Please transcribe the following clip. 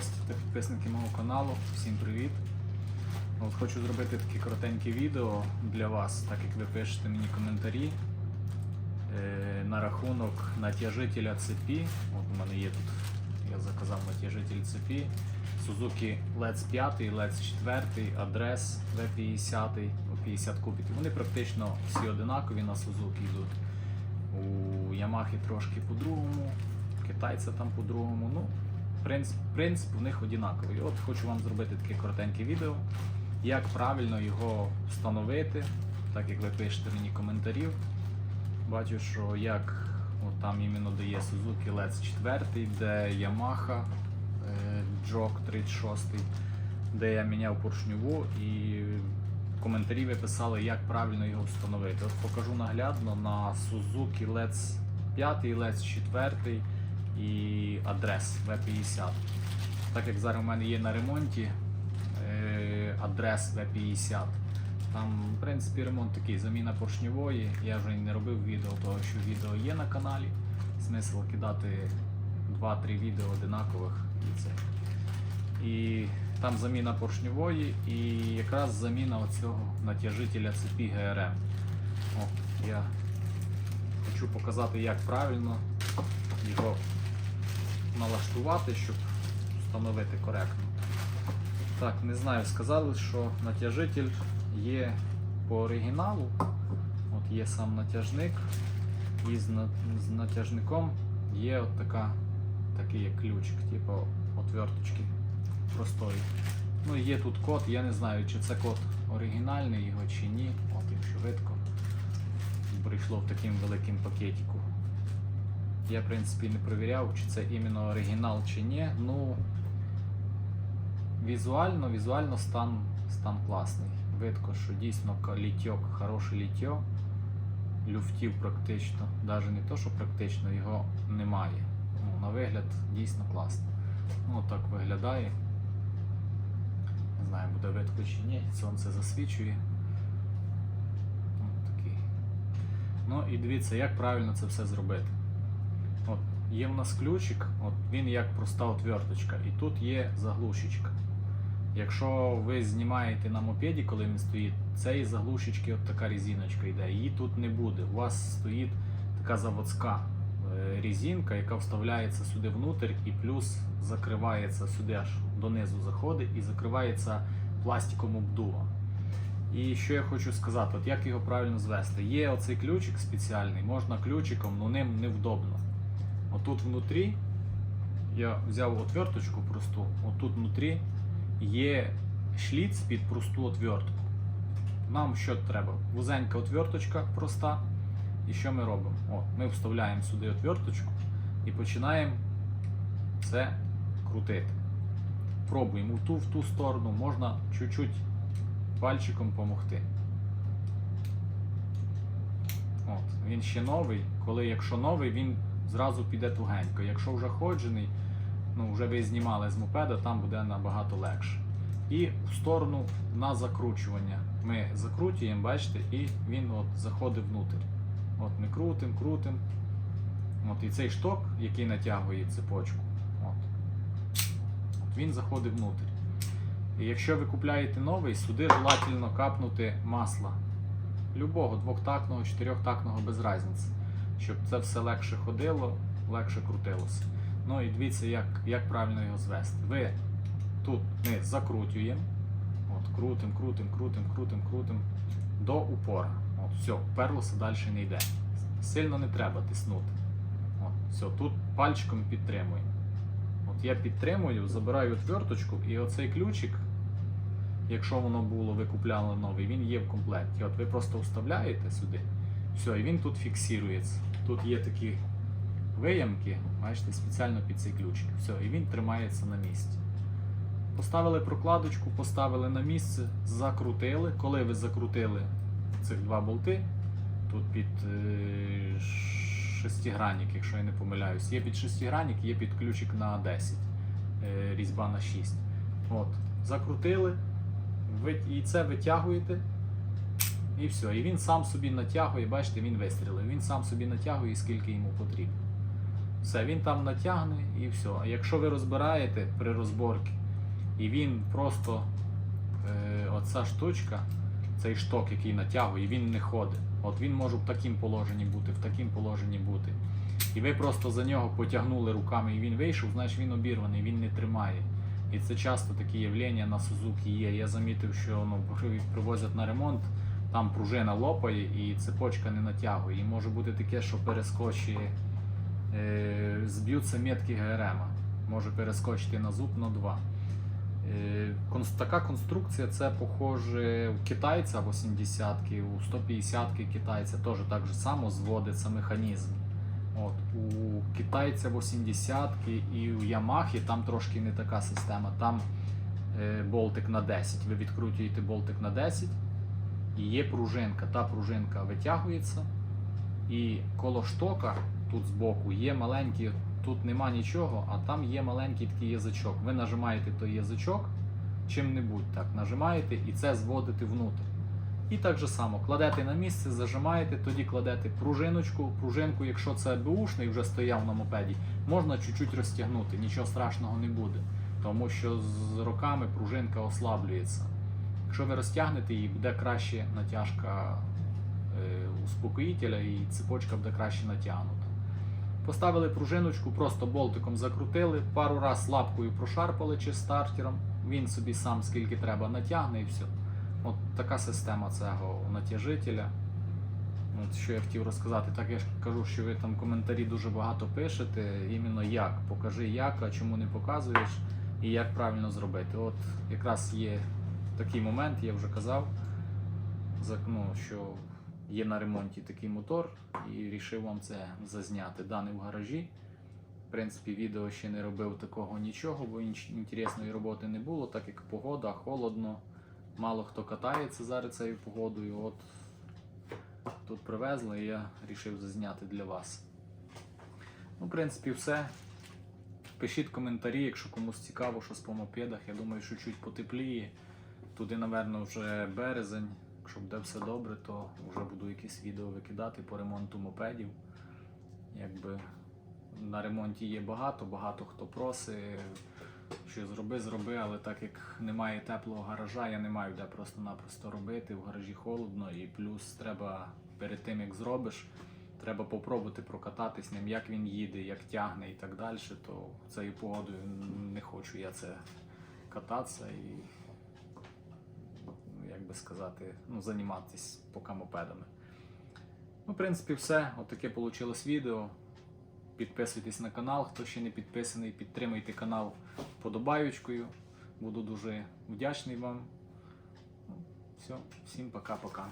гості та підписники мого каналу. Всім привіт! От Хочу зробити таке коротеньке відео для вас, так як ви пишете мені коментарі е, на рахунок натяжителя цепі. От у мене є тут, я заказав натяжитель цепі. Suzuki LEDS 5, LEDS 4, Адрес V50, о, 50 кубиків. Вони практично всі одинакові на Suzuki йдуть. У Yamaha трошки по-другому, китайця там по-другому. Ну, принцип, принцип у них однаковий. От хочу вам зробити таке коротеньке відео, як правильно його встановити, так як ви пишете мені коментарів. Бачу, що як от там іменно дає Suzuki LEDS 4, де Yamaha е, Jog 36, де я міняв поршньову і коментарі ви писали, як правильно його встановити. От покажу наглядно на Suzuki LEDS 5, LEDS 4 і адрес V50. Так як зараз у мене є на ремонті е, адрес V50. Там, в принципі, ремонт такий, заміна поршньової. Я вже не робив відео, того що відео є на каналі. Смисл кидати 2-3 відео одинакових і це. І там заміна поршньової і якраз заміна оцього натяжителя цепі ГРМ. О, я хочу показати, як правильно його налаштувати, щоб встановити коректно. Так, не знаю, сказали, що натяжитель є по оригіналу. От є сам натяжник, і з, на- з натяжником є от така, такий як ключик, типу отверточки простої. Ну, є тут код, я не знаю, чи це код оригінальний його чи ні. От якщо видко, прийшло в таким великим пакетику. Я, в принципі, не перевіряв, чи це іменно оригінал чи ні. Ну, візуально, візуально стан, стан класний. Видко, що дійсно літьок, хороше літьо. Люфтів практично, навіть не то, що практично, його немає. Ну, на вигляд дійсно класно. Ну, так виглядає. Не знаю, буде видко чи ні, сонце засвічує. От такий. Ну і дивіться, як правильно це все зробити. Є в нас ключик, от він як проста отверточка, і тут є заглушечка. Якщо ви знімаєте на мопеді, коли він стоїть, цієї заглушечки от така резиночка йде. Її тут не буде. У вас стоїть така заводська е, резинка, яка вставляється сюди внутрь і плюс закривається сюди аж донизу заходить і закривається пластиком обдува. І що я хочу сказати, от як його правильно звести? Є оцей ключик спеціальний, можна ключиком, але ним невдобно. Отут внутрі я взяв отверточку просту, отут внутрі є шліц під просту отвертку. Нам що треба? Вузенька отверточка проста. І що ми робимо? О, ми вставляємо сюди отверточку і починаємо це крутити. Пробуємо в ту в ту сторону, можна чуть-чуть пальчиком допомогти. От, він ще новий. Коли якщо новий, він зразу піде тугенько. Якщо вже ходжений, ну вже ви знімали з мопеда, там буде набагато легше. І в сторону на закручування. Ми закручуємо, бачите, і він от заходить внутрь. От ми крутим, крутим. От, і цей шток, який натягує цепочку, от, от він заходить внутрь. І якщо ви купляєте новий, сюди желательно капнути масла. Любого двохтактного, чотирьохтактного без різниці. Щоб це все легше ходило, легше крутилося. Ну і дивіться, як, як правильно його звести. Ви тут ми закрутюємо. От, крутим, крутим, крутим, крутим, крутим до упора. От, все, вперлося, далі не йде. Сильно не треба тиснути. От, все, тут пальчиком підтримуємо. От я підтримую, забираю отверточку і оцей ключик, якщо воно було, ви купляли новий, він є в комплекті. От ви просто вставляєте сюди, все, і він тут фіксується. Тут є такі виямки, бачите, спеціально під цей ключик. Все, і він тримається на місці. Поставили прокладочку, поставили на місце, закрутили. Коли ви закрутили цих два болти, тут під е, шестигранник, якщо я не помиляюсь, є під шестигранник, є під ключик на 10, е, різьба на 6. От, закрутили, ви, і це витягуєте, і все. І він сам собі натягує, бачите, він вистрілив. Він сам собі натягує, скільки йому потрібно. Все, він там натягне і все. А якщо ви розбираєте при розборці, і він просто е, оця штучка, цей шток, який натягує, він не ходить. От він може в такому положенні бути, в такому положенні бути. І ви просто за нього потягнули руками і він вийшов, значить він обірваний, він не тримає. І це часто такі явлення на Сузуки є. Я замітив, що ну, привозять на ремонт, там пружина лопає і цепочка не натягує. І може бути таке, що перескочить, е, зб'ються метки ГРМ. Може перескочити на зуб на 2. Е, така конструкція це похоже у китайця 80-ки, у 150-ки китайця теж так же само зводиться механізм. От, у китайця 80-ки і у Ямахи там трошки не така система. Там е, болтик на 10. Ви відкручуєте болтик на 10 і є пружинка. Та пружинка витягується. І коло штока тут збоку є маленький, тут нема нічого, а там є маленький такий язичок. Ви нажимаєте той язичок чим-небудь так, нажимаєте і це зводите внутрь. І так же само кладете на місце, зажимаєте, тоді кладете пружиночку. Пружинку, якщо це бушний вже стояв на мопеді, можна чуть-чуть розтягнути, нічого страшного не буде. Тому що з роками пружинка ослаблюється. Якщо ви розтягнете її, буде краще натяжка е, успокоїтеля і цепочка буде краще натягнута. Поставили пружиночку, просто болтиком закрутили, пару раз лапкою прошарпали чи стартером. Він собі сам скільки треба натягне і все. От така система цього натяжителя. От що я хотів розказати, так я ж кажу, що ви там коментарі дуже багато пишете. Іменно як. Покажи як, а чому не показуєш, і як правильно зробити. От якраз є такий момент, я вже казав, ну, що є на ремонті такий мотор, і вирішив вам це зазняти. Даний в гаражі. В принципі, відео ще не робив такого нічого, бо інтересної роботи не було, так як погода, холодно. Мало хто катається зараз цією погодою. От тут привезли і я вирішив зазняти для вас. Ну, в принципі, все. Пишіть коментарі, якщо комусь цікаво, що по мопедах. Я думаю, що чуть потепліє. Туди, напевно, вже березень. Якщо буде все добре, то вже буду якісь відео викидати по ремонту мопедів. Якби на ремонті є багато, багато хто просить, що зроби, зроби, але так як немає теплого гаража, я не маю де просто-напросто робити. В гаражі холодно, і плюс треба перед тим, як зробиш, треба попробувати прокататись ним, як він їде, як тягне і так далі. То цією погодою не хочу я це кататися і, би сказати, ну, займатися мопедами. Ну, в принципі, все. Отаке вийшло відео. Підписуйтесь на канал, хто ще не підписаний, підтримайте канал подобаючкою. Буду дуже вдячний вам. Ну, Все, всім пока-пока.